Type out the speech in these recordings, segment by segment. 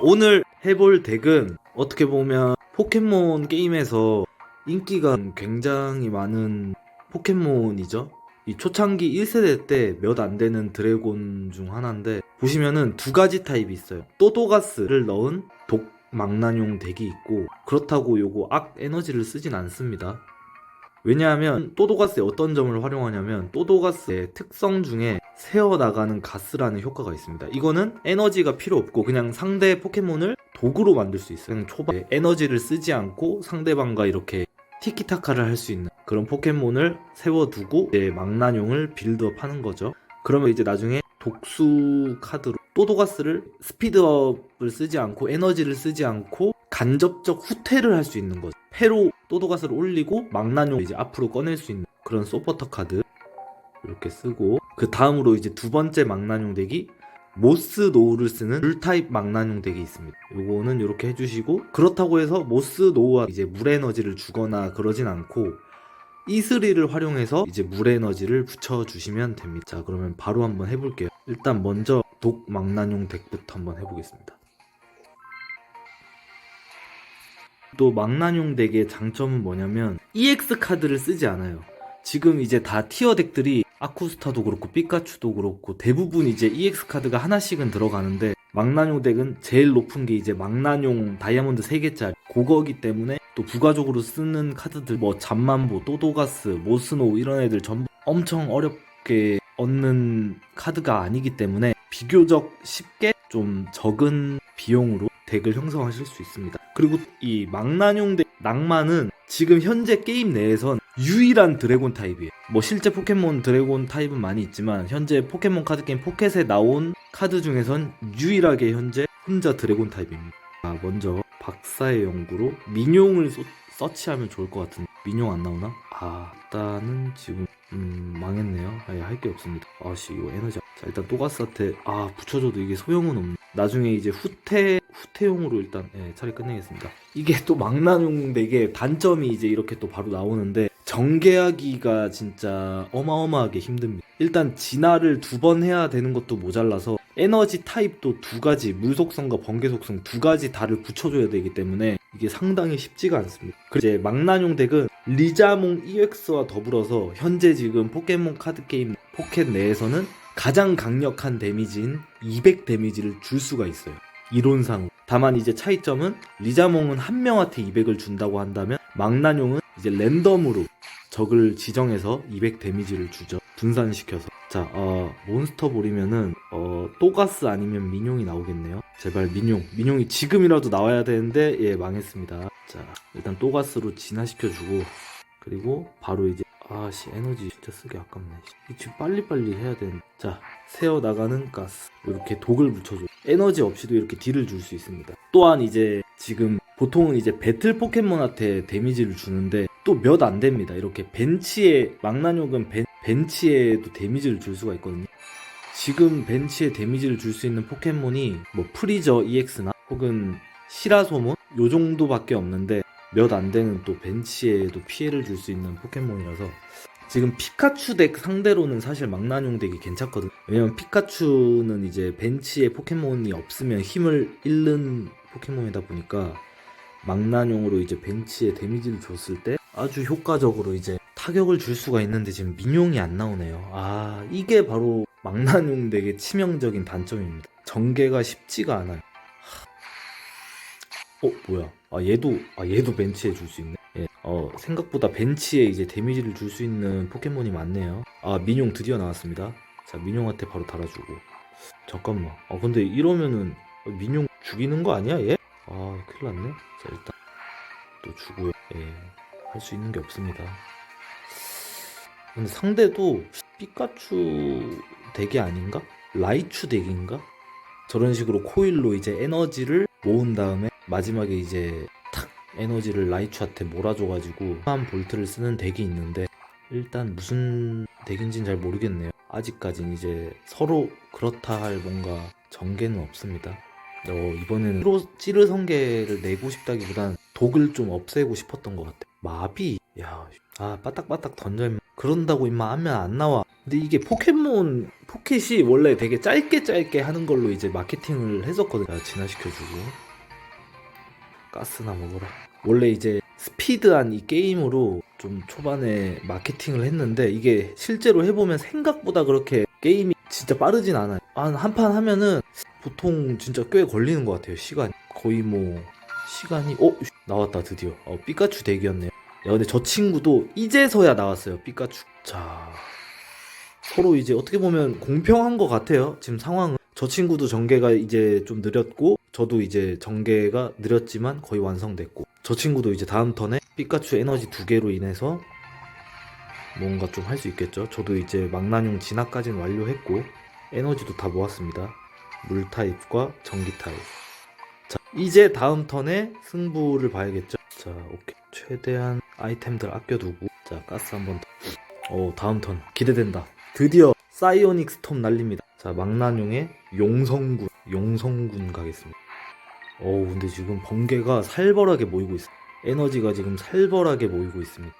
오늘 해볼 덱은 어떻게 보면 포켓몬 게임에서 인기가 굉장히 많은 포켓몬이죠. 이 초창기 1세대 때 몇 안 되는 드래곤 중 하나인데 보시면은 두 가지 타입이 있어요. 또도가스를 넣은 독 망나뇽 덱이 있고 그렇다고 요거 악 에너지를 쓰진 않습니다. 왜냐하면 또도가스의 어떤 점을 활용하냐면 또도가스의 특성 중에 새어나가는 가스라는 효과가 있습니다. 이거는 에너지가 필요 없고 그냥 상대 포켓몬을 독으로 만들 수 있어요. 그냥 초반에 에너지를 쓰지 않고 상대방과 이렇게 티키타카를 할 수 있는 그런 포켓몬을 세워두고 이제 망나뇽을 빌드업 하는 거죠. 그러면 이제 나중에 독수 카드로 또도가스를 스피드업을 쓰지 않고 에너지를 쓰지 않고 간접적 후퇴를 할 수 있는 거죠. 패로 또도가스를 올리고 망나뇽 이제 앞으로 꺼낼 수 있는 그런 소퍼터 카드 이렇게 쓰고 그 다음으로 이제 두 번째 망나뇽 덱이 모스 노우를 쓰는 물 타입 망나뇽 덱이 있습니다. 요거는 이렇게 해주시고 그렇다고 해서 모스 노우와 이제 물 에너지를 주거나 그러진 않고 이슬이를 활용해서 이제 물 에너지를 붙여주시면 됩니다. 자 그러면 바로 한번 해볼게요. 일단 먼저 독 망나뇽 덱부터 한번 해보겠습니다. 또 망나뇽 덱의 장점은 뭐냐면 EX 카드를 쓰지 않아요. 지금 이제 다 티어 덱들이 아쿠스타도 그렇고 피카츄도 그렇고 대부분 이제 EX 카드가 하나씩은 들어가는데 망나뇽 덱은 제일 높은 게 이제 망나뇽 다이아몬드 3개짜리 그거기 때문에 또 부가적으로 쓰는 카드들 뭐 잠만보, 또도가스, 모스노우 이런 애들 전부 엄청 어렵게 얻는 카드가 아니기 때문에 비교적 쉽게 좀 적은 비용으로 덱을 형성하실 수 있습니다. 그리고 이 망나뇽 덱 낭만은 지금 현재 게임 내에선 유일한 드래곤 타입이에요. 뭐 실제 포켓몬 드래곤 타입은 많이 있지만 현재 포켓몬 카드 게임 포켓에 나온 카드 중에선 유일하게 현재 혼자 드래곤 타입입니다. 아, 먼저 박사의 연구로 민용을 쏘- 서치하면 좋을 것 같은데 민용 안 나오나? 아 일단은 지금 음 망했네요. 아예 할 게 없습니다. 아씨 이거 에너지 자 일단 또가스한테 아 붙여줘도 이게 소용은 없네. 나중에 이제 후퇴 후퇴용으로 일단 예, 차례 끝내겠습니다. 이게 또 망나뇽 덱의 단점이 이제 이렇게 또 바로 나오는데 정계하기가 진짜 어마어마하게 힘듭니다. 일단 진화를 두 번 해야 되는 것도 모자라서 에너지 타입도 두 가지 물 속성과 번개 속성 두 가지 다를 붙여줘야 되기 때문에 이게 상당히 쉽지가 않습니다. 이제 망나뇽 덱은 리자몽 EX와 더불어서 현재 지금 포켓몬 카드 게임 포켓 내에서는 가장 강력한 데미지인 200 데미지를 줄 수가 있어요. 이론상. 다만 이제 차이점은 리자몽은 한 명한테 200을 준다고 한다면 망나뇽은 이제 랜덤으로 적을 지정해서 200 데미지를 주죠. 분산시켜서. 자, 어, 몬스터 볼이면은, 어, 또가스 아니면 민용이 나오겠네요. 제발 민용. 민용이 지금이라도 나와야 되는데, 예, 망했습니다. 자, 일단 또가스로 진화시켜 주고, 그리고 바로 이제, 아씨, 에너지 진짜 쓰기 아깝네. 이 지금 빨리빨리 해야 되는데. 자, 새어 나가는 가스. 이렇게 독을 붙여줘. 에너지 없이도 이렇게 딜을 줄 수 있습니다. 또한 이제, 지금, 보통은 이제 배틀 포켓몬한테 데미지를 주는데 또 몇 안 됩니다. 이렇게 벤치에 망나뇽은 벤, 벤치에도 데미지를 줄 수가 있거든요. 지금 벤치에 데미지를 줄 수 있는 포켓몬이 뭐 프리저 EX나 혹은 시라소몬 요 정도밖에 없는데 몇 안 되는 또 벤치에도 피해를 줄 수 있는 포켓몬이라서 지금 피카츄 덱 상대로는 사실 망나뇽 덱이 괜찮거든. 왜냐면 피카츄는 이제 벤치에 포켓몬이 없으면 힘을 잃는 포켓몬이다 보니까 망나뇽으로 이제 벤치에 데미지를 줬을 때 아주 효과적으로 이제 타격을 줄 수가 있는데 지금 민용이 안 나오네요. 아 이게 바로 망나뇽 덱의 치명적인 단점입니다. 전개가 쉽지가 않아요. 하... 어 뭐야? 아 얘도 아 얘도 벤치에 줄 수 있네. 예. 어 생각보다 벤치에 이제 데미지를 줄 수 있는 포켓몬이 많네요. 아 민용 드디어 나왔습니다. 자 민용한테 바로 달아주고. 잠깐만. 아 근데 이러면은 민용 죽이는 거 아니야 얘? 아 큰일 났네. 자 일단 또 주고요. 예. 할 수 있는 게 없습니다. 근데 상대도 피카츄 덱이 아닌가? 라이츄 덱인가? 저런 식으로 코일로 이제 에너지를 모은 다음에 마지막에 이제 탁 에너지를 라이츄한테 몰아줘가지고 한 볼트를 쓰는 덱이 있는데 일단 무슨 덱인지는 잘 모르겠네요. 아직까진 이제 서로 그렇다 할 뭔가 전개는 없습니다. 어, 이번에는 찌르, 찌르 성게를 내고 싶다기보단 독을 좀 없애고 싶었던 것 같아. 마비? 야, 아 빠딱빠딱 던져 임마. 그런다고 임마 하면 안 나와. 근데 이게 포켓몬 포켓이 원래 되게 짧게 짧게 하는 걸로 이제 마케팅을 했었거든. 자 진화시켜주고. 가스나 먹어라. 원래 이제 스피드한 이 게임으로 좀 초반에 마케팅을 했는데 이게 실제로 해보면 생각보다 그렇게 게임이 진짜 빠르진 않아요. 한 한 판 하면은 보통 진짜 꽤 걸리는 것 같아요 시간 거의 뭐 시간이 어? 나왔다 드디어. 어 피카츄 덱이었네요. 야 근데 저 친구도 이제서야 나왔어요 피카츄. 자 서로 이제 어떻게 보면 공평한 것 같아요 지금 상황은. 저 친구도 전개가 이제 좀 느렸고 저도 이제 전개가 느렸지만 거의 완성됐고. 저 친구도 이제 다음 턴에 피카츄 에너지 두 개로 인해서 뭔가 좀 할 수 있겠죠? 저도 이제 망나뇽 진화까지는 완료했고 에너지도 다 모았습니다. 물 타입과 전기 타입. 자 이제 다음 턴에 승부를 봐야겠죠? 자 오케이. 최대한 아이템들 아껴두고. 자 가스 한번 더. 오 다음 턴. 기대된다. 드디어 사이오닉 스톰 날립니다. 자 망나뇽의 용성군. 용성군 가겠습니다. 어우 근데 지금 번개가 살벌하게 모이고 있어. 에너지가 지금 살벌하게 모이고 있습니다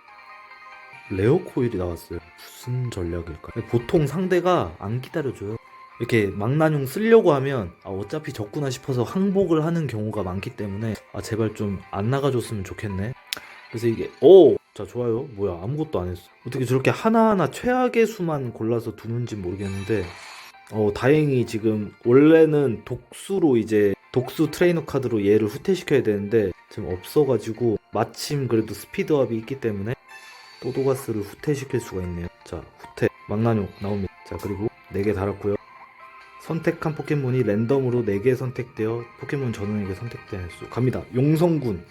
레어 코일이 나왔어요. 무슨 전략일까 보통 상대가 안 기다려줘요. 이렇게 망나뇽 쓰려고 하면 아, 어차피 적구나 싶어서 항복을 하는 경우가 많기 때문에 아 제발 좀 안 나가줬으면 좋겠네. 그래서 이게 오! 자 좋아요. 뭐야 아무것도 안 했어. 어떻게 저렇게 하나하나 최악의 수만 골라서 두는지 모르겠는데 어 다행히 지금 원래는 독수로 이제 독수 트레이너 카드로 얘를 후퇴시켜야 되는데 지금 없어가지고 마침 그래도 스피드업이 있기 때문에 또도가스를 후퇴시킬 수가 있네요. 자 후퇴. 망나뇽 나옵니다 자 그리고 4개 달았고요. 선택한 포켓몬이 랜덤으로 4개 선택되어 포켓몬 전원에게 선택된 수 갑니다. 용성군.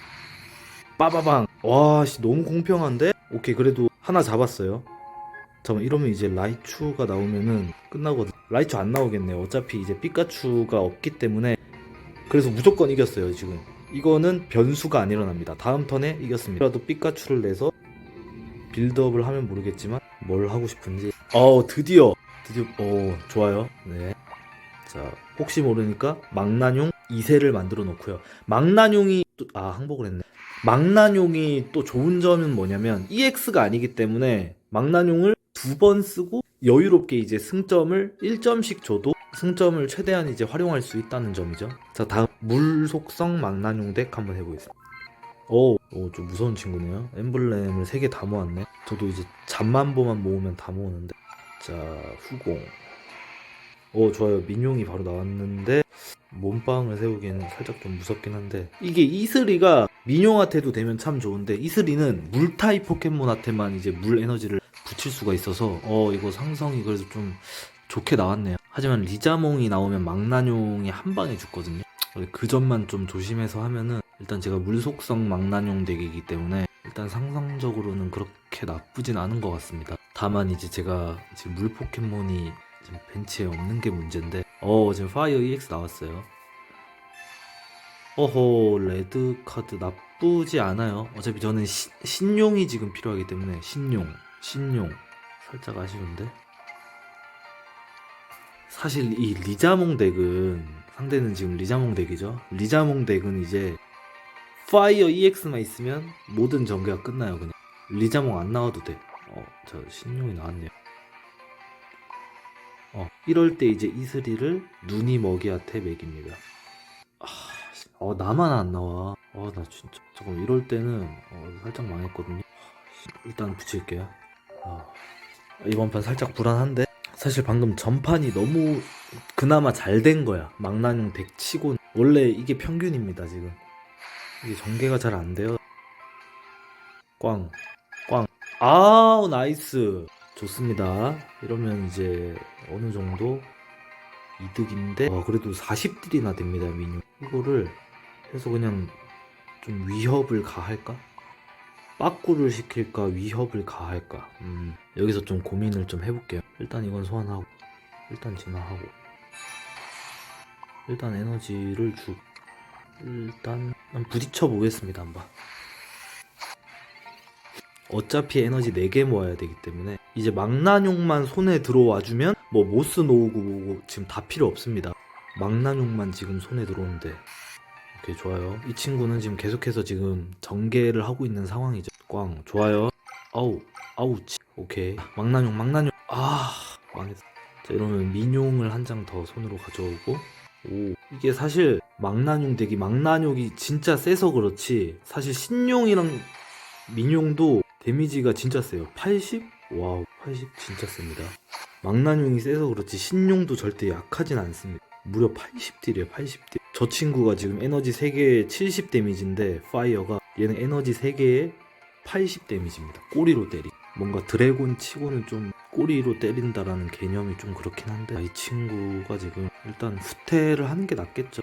빠바방. 와씨 너무 공평한데? 오케이 그래도 하나 잡았어요. 잠깐 이러면 이제 라이츄가 나오면은 끝나거든. 라이츄 안 나오겠네요. 어차피 이제 피카츄가 없기 때문에. 그래서 무조건 이겼어요 지금. 이거는 변수가 안 일어납니다. 다음 턴에 이겼습니다. 라도 피카츄를 내서 빌드업을 하면 모르겠지만 뭘 하고 싶은지. 어 드디어. 드디어 어 좋아요. 네자 혹시 모르니까 망나뇽 2세를 만들어 놓고요. 망나뇽이 또, 아 항복을 했네. 망나뇽이 또 좋은 점은 뭐냐면 EX가 아니기 때문에 망나뇽을 두 번 쓰고 여유롭게 이제 승점을 1점씩 줘도 승점을 최대한 이제 활용할 수 있다는 점이죠. 자, 다음 물 속성 망나뇽 덱 한번 해보겠습니다. 오, 오, 좀 무서운 친구네요. 엠블렘을 3개 다 모았네. 저도 이제 잠만보만 모으면 다 모으는데. 자, 후공. 오, 좋아요. 민용이 바로 나왔는데, 몸빵을 세우기에는 살짝 좀 무섭긴 한데. 이게 이슬이가 민용한테도 되면 참 좋은데, 이슬이는 물 타입 포켓몬한테만 이제 물 에너지를 붙일 수가 있어서, 어, 이거 상성이 그래도 좀 좋게 나왔네요. 하지만 리자몽이 나오면 망나뇽이 한 방에 죽거든요. 그 점만 좀 조심해서 하면은 일단 제가 물속성 망나뇽 덱이기 때문에 일단 상상적으로는 그렇게 나쁘진 않은 것 같습니다. 다만 이제 제가 지금 물 포켓몬이 지금 벤치에 없는 게 문제인데 어 지금 파이어 EX 나왔어요. 어허 레드 카드 나쁘지 않아요. 어차피 저는 시- 신용이 지금 필요하기 때문에 신용 신용 살짝 아쉬운데 사실 이 리자몽 덱은 상대는 지금 리자몽 덱이죠. 리자몽 덱은 이제 파이어 EX만 있으면 모든 전개가 끝나요 그냥. 리자몽 안 나와도 돼. 어, 저 신용이 나왔네요. 어, 이럴 때 이제 이슬이를 눈이 먹이한테 먹입니다. 어 나만 안 나와. 어, 나 진짜 잠깐 이럴 때는 어, 살짝 망했거든요. 아, 씨, 일단 붙일게요. 아, 이번 판 살짝 불안한데 사실 방금 전판이 너무 그나마 잘 된 거야. 망나뇽 덱 치고 원래 이게 평균입니다 지금. 이게 전개가 잘 안 돼요. 꽝, 꽝. 아우 나이스. 좋습니다. 이러면 이제 어느 정도 이득인데, 와 그래도 40딜이나 됩니다 미니언. 이거를 해서 그냥 좀 위협을 가할까? 빠꾸를 시킬까 위협을 가할까? 음, 여기서 좀 고민을 좀 해볼게요. 일단 이건 소환하고 일단 진화하고. 일단 에너지를 주 일단 부딪혀 보겠습니다 한번. 어차피 에너지 4개 모아야 되기 때문에 이제 망나뇽만 손에 들어와 주면 뭐 모스 놓고 뭐고 지금 다 필요 없습니다. 망나뇽만 지금 손에 들어오는데 오케이 좋아요. 이 친구는 지금 계속해서 지금 전개를 하고 있는 상황이죠 꽝. 좋아요. 어우 아우 치. 오케이. 망나뇽 망나뇽. 아 망했어. 자 이러면 민용을 한 장 더 손으로 가져오고. 오 이게 사실 망나뇽 덱이 망나뇽이 진짜 세서 그렇지. 사실 신용이랑 민용도 데미지가 진짜 세요. 80? 와우 80 진짜 셉니다. 망나뇽이 세서 그렇지 신용도 절대 약하진 않습니다. 무려 80딜이에요 80딜. 저 친구가 지금 에너지 3개에 70 데미지인데 파이어가 얘는 에너지 3개에 80 데미지입니다. 꼬리로 때리. 뭔가 드래곤 치고는 좀 꼬리로 때린다라는 개념이 좀 그렇긴 한데 아, 이 친구가 지금 일단 후퇴를 하는 게 낫겠죠.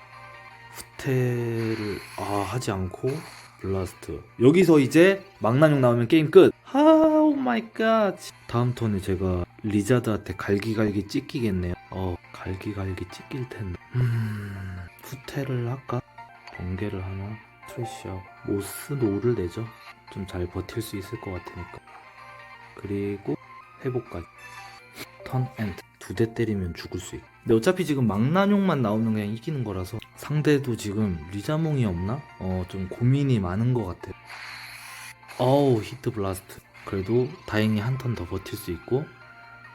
후퇴를 아 하지 않고 블라스트. 여기서 이제 망나뇽 나오면 게임 끝. 아, 오 마이 갓. 다음 턴에 제가 리자드한테 갈기갈기 찢기겠네요. 어 갈기갈기 찢길 텐데. 음 후퇴를 할까? 번개를 하나 트래시하고 모스 노를 내죠. 좀 잘 버틸 수 있을 것 같으니까. 그리고 회복까지. 턴 엔드. 두 대 때리면 죽을 수 있고 근데 어차피 지금 망나뇽만 나오면 그냥 이기는 거라서 상대도 지금 리자몽이 없나? 어 좀 고민이 많은 것 같아요 어우 히트 블라스트. 그래도 다행히 한 턴 더 버틸 수 있고.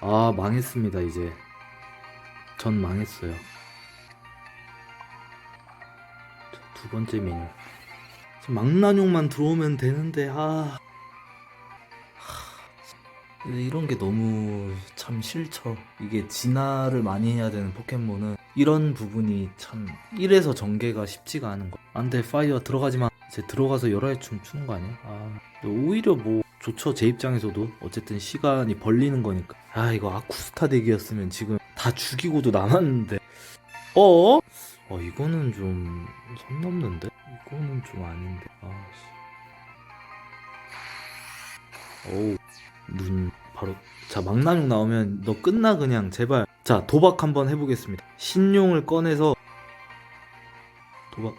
아 망했습니다 이제. 전 망했어요. 자, 두 번째 메뉴 망나뇽만 들어오면 되는데 아 이런 게 너무 참 싫죠. 이게 진화를 많이 해야 되는 포켓몬은 이런 부분이 참 1에서 전개가 쉽지가 않은 거. 안돼 파이어 들어가지마. 이제 들어가서 열화의 춤 추는 거 아니야? 아 오히려 뭐 좋죠 제 입장에서도 어쨌든 시간이 벌리는 거니까. 아 이거 아쿠스타 덱이었으면 지금 다 죽이고도 남았는데. 어? 어 이거는 좀 선 넘는데? 이거는 좀 아닌데. 아씨. 어우. 눈 바로 자 망나뇽 나오면 너 끝나 그냥 제발. 자 도박 한번 해보겠습니다. 신용을 꺼내서 도박.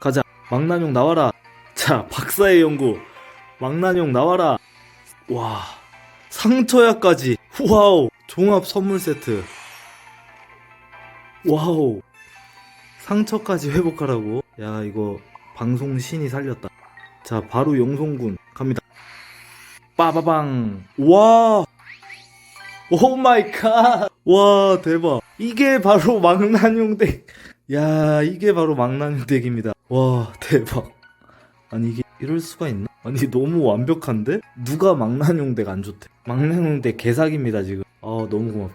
가자. 망나뇽 나와라. 자 박사의 연구. 망나뇽 나와라. 와 상처야까지. 와우 종합 선물 세트. 와우 상처까지 회복하라고. 야 이거 방송 신이 살렸다. 자 바로 영송군 갑니다. 빠바방. 와! 오 마이 갓 와 대박. 이게 바로 망나뇽 덱야 이게 바로 망나뇽 덱입니다. 와 대박. 아니 이게 이럴 수가 있나? 아니 너무 완벽한데? 누가 망나뇽 덱안 좋대? 망나뇽 덱 개사기입니다 지금. 아 너무 고맙다